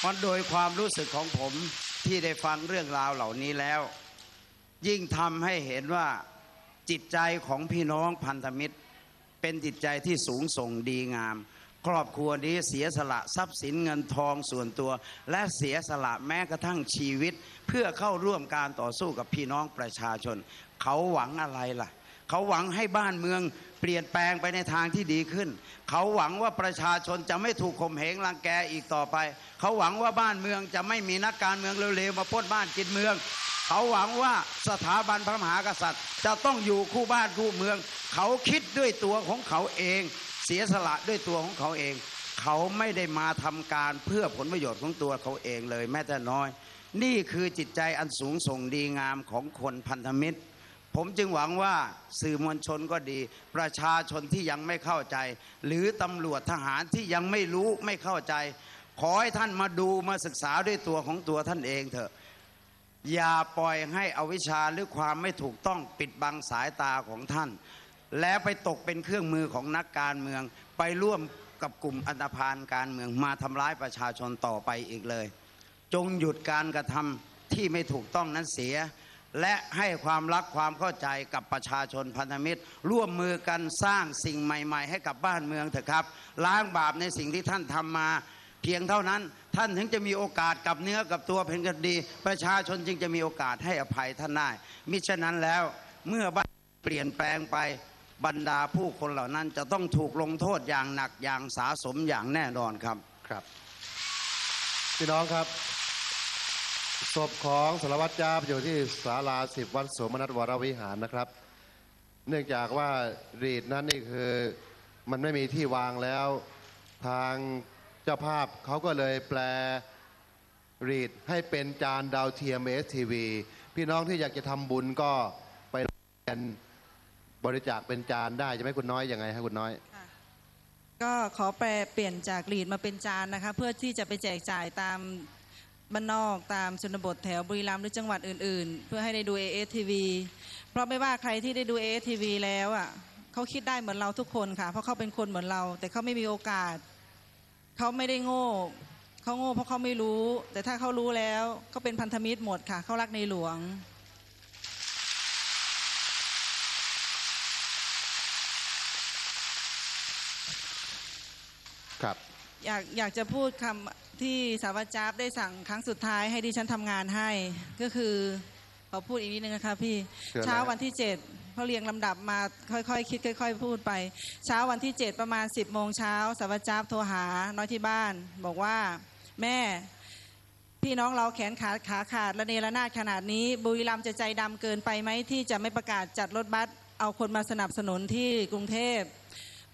เพราะโดยความรู้สึกของผมที่ได้ฟังเรื่องราวเหล่านี้แล้ว ยิ่งทำให้เห็นว่าจิตใจของพี่น้องพันธมิตร เป็นจิตใจที่สูงส่งดีงาม ครอบครัวนี้เสียสละทรัพย์สินเงินทองส่วนตัว และเสียสละแม้กระทั่งชีวิต เพื่อเข้าร่วมการต่อสู้กับพี่น้องประชาชน เขาหวังอะไรล่ะ เขาหวังให้บ้านเมืองเปลี่ยนแปลงไปในทางที่ดีขึ้น เขาหวังว่าประชาชนจะไม่ถูกข่มเหงรังแกอีกต่อไป เขาหวังว่าบ้านเมืองจะไม่มีนักการเมืองเร็วๆมาปล้นบ้านกินเมือง เขาหวังว่าสถาบันพระมหากษัตริย์ จะต้องอยู่คู่บ้านคู่เมือง เขาคิดด้วยตัวของเขาเอง เสียสละด้วยตัวของเขาเอง เขาไม่ได้มาทำการเพื่อผลประโยชน์ของตัวเขาเองเลยแม้แต่น้อย นี่คือจิตใจอันสูงส่งดีงามของคนพันธมิตร ผมจึงหวังว่าสื่อมวลชนก็ดี ประชาชนที่ยังไม่เข้าใจ หรือตำรวจทหารที่ยังไม่รู้ไม่เข้าใจ ขอให้ท่านมาดูมาศึกษาด้วยตัวของตัวท่านเองเถอะ อย่าปล่อยให้อวิชชาหรือความไม่ถูกต้องปิดบังสายตาของท่าน และไปตกเป็นเครื่องมือของนักการเมือง ไปร่วมกับกลุ่มอันธพาลการเมืองมาทำร้ายประชาชนต่อไปอีกเลย จงหยุดการกระทำที่ไม่ถูกต้องนั้นเสีย และให้ความรักความเข้าใจกับประชาชนพันธมิตร ร่วมมือกันสร้างสิ่งใหม่ ๆ ให้กับบ้านเมืองเถอะครับ ล้างบาปในสิ่งที่ท่านทำมา เพียงเท่านั้นท่านถึงจะมีโอกาสกับเนื้อกับตัวเป็นกันดี ประชาชนจึงจะมีโอกาสให้อภัยท่านได้มิฉะนั้นแล้วเมื่อบ้านเปลี่ยนแปลงไปบรรดาผู้คนเหล่านั้นจะต้องถูกลงโทษอย่างหนักอย่างสาสมอย่างแน่นอนครับครับ พี่น้องครับ ศพของสารวัตรจ้าบอยู่ที่ศาลาสิบวัดสมนัสวรวิหารนะครับ เนื่องจากว่ารีดนั้นนี่คือมันไม่มีที่วางแล้ว ทางเจ้าภาพเขาก็เลยแปลรีดให้เป็นจานดาวเทียมเอสทีวีพี่น้องที่อยากจะทำบุญก็ไปเรียนบริจาคเป็นจานได้ใช่ไหมคุณน้อยยังไงฮะคุณน้อยก็ขอแปลเปลี่ยนจากหลีดมาเป็นจานนะคะ เพื่อที่จะไปแจกจ่ายตาม บ้านนอกตามชนบทแถวบุรีรัมย์หรือจังหวัดอื่น ๆ เพื่อให้ได้ดู ASTV เพราะไม่ว่าใครที่ได้ดู ASTV แล้วอะเขาคิดได้เหมือนเราทุกคนค่ะ เพราะเขาเป็นคนเหมือนเรา แต่เขาไม่มีโอกาส เขาไม่ได้โง่เขาโง่เพราะเขาไม่รู้ แต่ถ้าเขารู้แล้วเขาเป็นพันธมิตรหมดค่ะเขารักในหลวงครับอยากอยากจะพูดคำ ที่สารวัตรจ๊าบได้สั่งครั้งสุดท้ายให้ดิฉันทำงานให้ ก็คือขอพูดอีกนิดนึงนะคะพี่คืออะไรเช้าวันที่เจ็ดเขาเรียงลำดับมาค่อยๆคิดค่อย ๆ พูดไป เช้าวันที่เจ็ดประมาณ10บโมงเช้าสารวัตรจ๊าบโทรหาน้อยที่บ้าน บอกว่าแม่พี่น้องเราแขนขาขาขาดระเนระนาดขนาดนี้ บุรีรัมย์จะใจดำเกินไปไหมที่จะไม่ประกาศจัดรถบัสเอาคนมาสนับสนุนที่กรุงเทพ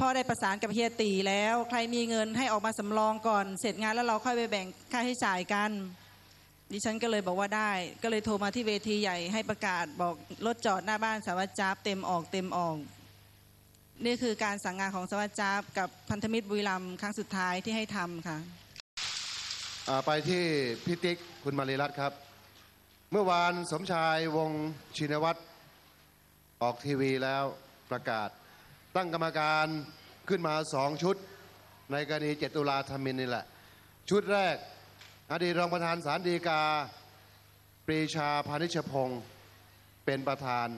พ่อได้ประสานกับเฮียตีแล้ว ใครมีเงินให้ออกมาสำรองก่อน เสร็จงานแล้วเราค่อยไปแบ่งค่าใช้จ่ายกัน ดิฉันก็เลยบอกว่าได้ ก็เลยโทรมาที่เวทีใหญ่ให้ประกาศบอกรถจอดหน้าบ้านสารวัตรจับเต็มออกเต็มออกนี่คือการสั่งงานของสารวัตรจับกับพันธมิตรบุรีรัมย์ครั้งสุดท้ายที่ให้ทำค่ะไปที่พิติกคุณมารีรัตครับ เมื่อวานสมชายวงชินวัตรออกทีวีแล้วประกาศ ตั้งกรรมการขึ้นมาสองชุด ในกรณีเจตุลาธมินนี่แหละ ชุดแรก อดีตรองประธานสารดีกา ปรีชาพานิชพงศ์เป็นประธาน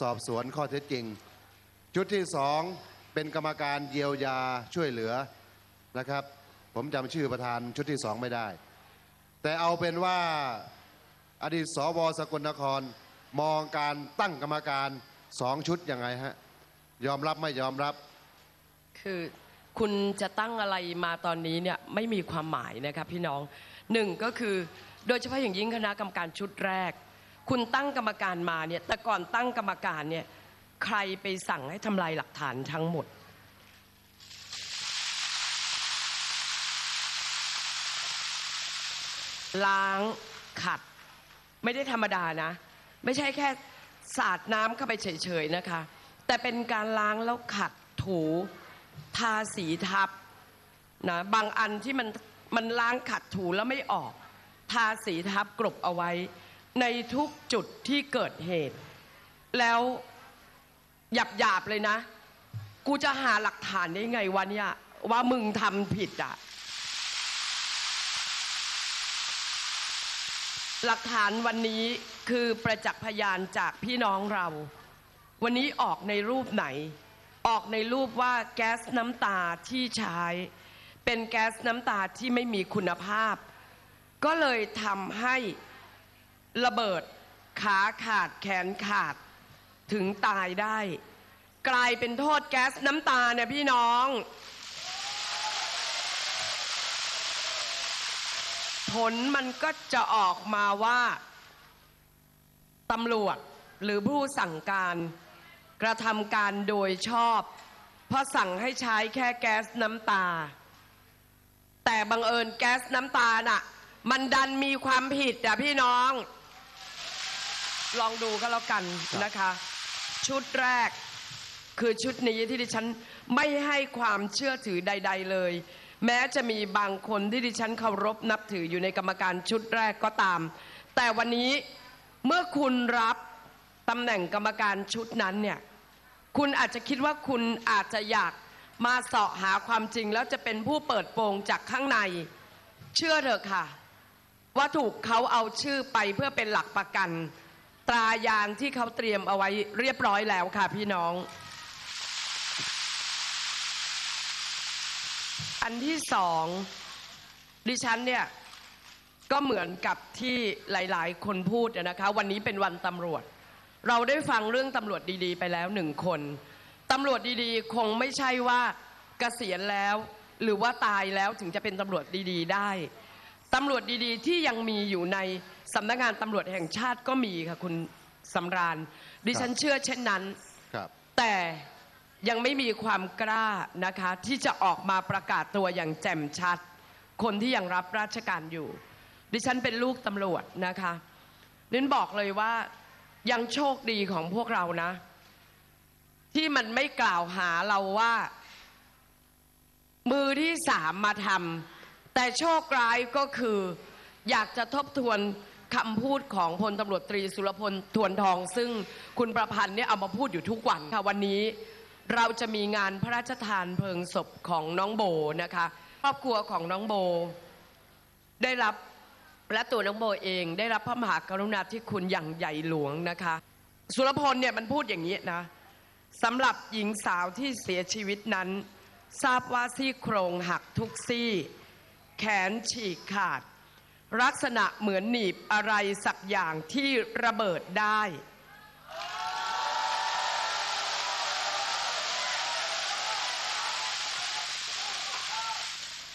สอบสวนข้อเท็จจริง ชุดที่สองเป็นกรรมการเยียวยาช่วยเหลือนะครับ ผมจำชื่อประธานชุดที่สองไม่ได้ แต่เอาเป็นว่าอดีตสวสกลนครมองการตั้งกรรมการสองชุดยังไงฮะ ยอมรับไม่ยอมรับ คือคุณจะตั้งอะไรมาตอนนี้เนี่ยไม่มีความหมายนะครับพี่น้องหนึ่งก็คือโดยเฉพาะอย่างยิ่งคณะกรรมการชุดแรก คุณตั้งกรรมการมาเนี่ยแต่ก่อนตั้งกรรมการเนี่ยใครไปสั่งให้ทำลายหลักฐานทั้งหมด ล้างขัด ไม่ได้ธรรมดานะ ไม่ใช่แค่สาดน้ำเข้าไปเฉยๆนะคะ แต่เป็นการล้างแล้วขัดถูทาสีทับนะบางอันที่มันมันล้างขัดถูแล้วไม่ออก ทาสีทับกลบเอาไว้ ในทุกจุดที่เกิดเหตุ แล้วหยาบหยาบๆเลยนะ กูจะหาหลักฐานได้ไงวะเนี่ยว่ามึงทำผิดอะหลักฐานวันนี้คือประจักษ์พยานจากพี่น้องเรา วันนี้ออกในรูปไหน ออกในรูปว่าแก๊สน้ำตาที่ใช้ เป็นแก๊สน้ำตาที่ไม่มีคุณภาพ ก็เลยทำให้ระเบิดขาขาดแขนขาดถึงตายได้ กลายเป็นโทษแก๊สน้ำตาเนี่ยพี่น้อง ผลมันก็จะออกมาว่าตำรวจหรือผู้สั่งการ กระทำการโดยชอบ เพราะสั่งให้ใช้แค่แก๊สน้ำตา แต่บังเอิญแก๊สน้ำตาน่ะ มันดันมีความผิดอะพี่น้อง ลองดูก็แล้วกันนะคะ ชุดแรกคือชุดนี้ที่ดิฉันไม่ให้ความเชื่อถือใด ๆ เลย แม้จะมีบางคนที่ดิฉันเคารพนับถืออยู่ในกรรมการชุดแรกก็ตาม แต่วันนี้เมื่อคุณรับตำแหน่งกรรมการชุดนั้นเนี่ย คุณอาจจะคิดว่าคุณอาจจะอยากมาเสาะหาความจริง แล้วจะเป็นผู้เปิดโปงจากข้างใน เชื่อเถอะค่ะ ว่าถูกเขาเอาชื่อไปเพื่อเป็นหลักประกัน ตรายางที่เขาเตรียมเอาไว้เรียบร้อยแล้วค่ะพี่น้อง อันที่สองดิฉันเนี่ยก็เหมือนกับที่หลาย ๆ คนพูดนะคะ วันนี้เป็นวันตำรวจ เราได้ฟังเรื่องตำรวจดีๆ ไปแล้วหนึ่งคนตำรวจดีๆ คงไม่ใช่ว่าเกษียณแล้ว หรือว่าตายแล้วถึงจะเป็นตำรวจดีๆ ได้ตำรวจดีๆ ที่ยังมีอยู่ในสำนักงานตำรวจแห่งชาติก็มีค่ะคุณสำราญ ดิฉันเชื่อเช่นนั้นครับแต่ยังไม่มีความกล้านะคะ ที่จะออกมาประกาศตัวอย่างแจ่มชัด คนที่ยังรับราชการอยู่ ดิฉันเป็นลูกตำรวจนะคะลินบอกเลยว่า ยังโชคดีของพวกเรานะ ที่มันไม่กล่าวหาเราว่า มือที่สามมาทำแต่โชคร้ายก็คือ อยากจะทบทวนคำพูดของพลตำรวจตรีสุรพลทวนทอง ซึ่งคุณประพันธ์เนี่ยเอามาพูดอยู่ทุกวันค่ะวันนี้เราจะมีงานพระราชทานเพลิงศพของน้องโบนะคะ ครอบครัวของน้องโบ ได้รับ และตัวน้องโบเองได้รับพระมหากรุณาธิคุณอย่างใหญ่หลวงนะคะ สุรพลเนี่ยมันพูดอย่างนี้นะสำหรับหญิงสาวที่เสียชีวิตนั้น ทราบว่าซี่โครงหักทุกซี่ แขนฉีกขาด ลักษณะเหมือนหนีบอะไรสักอย่างที่ระเบิดได้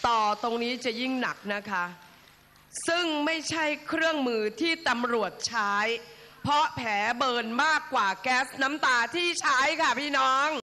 ต่อตรงนี้จะยิ่งหนักนะคะ ซึ่งไม่ใช่เครื่องมือที่ตำรวจใช้ เพราะแผลเบิร์นมากกว่าแก๊สน้ำตาที่ใช้ค่ะพี่น้อง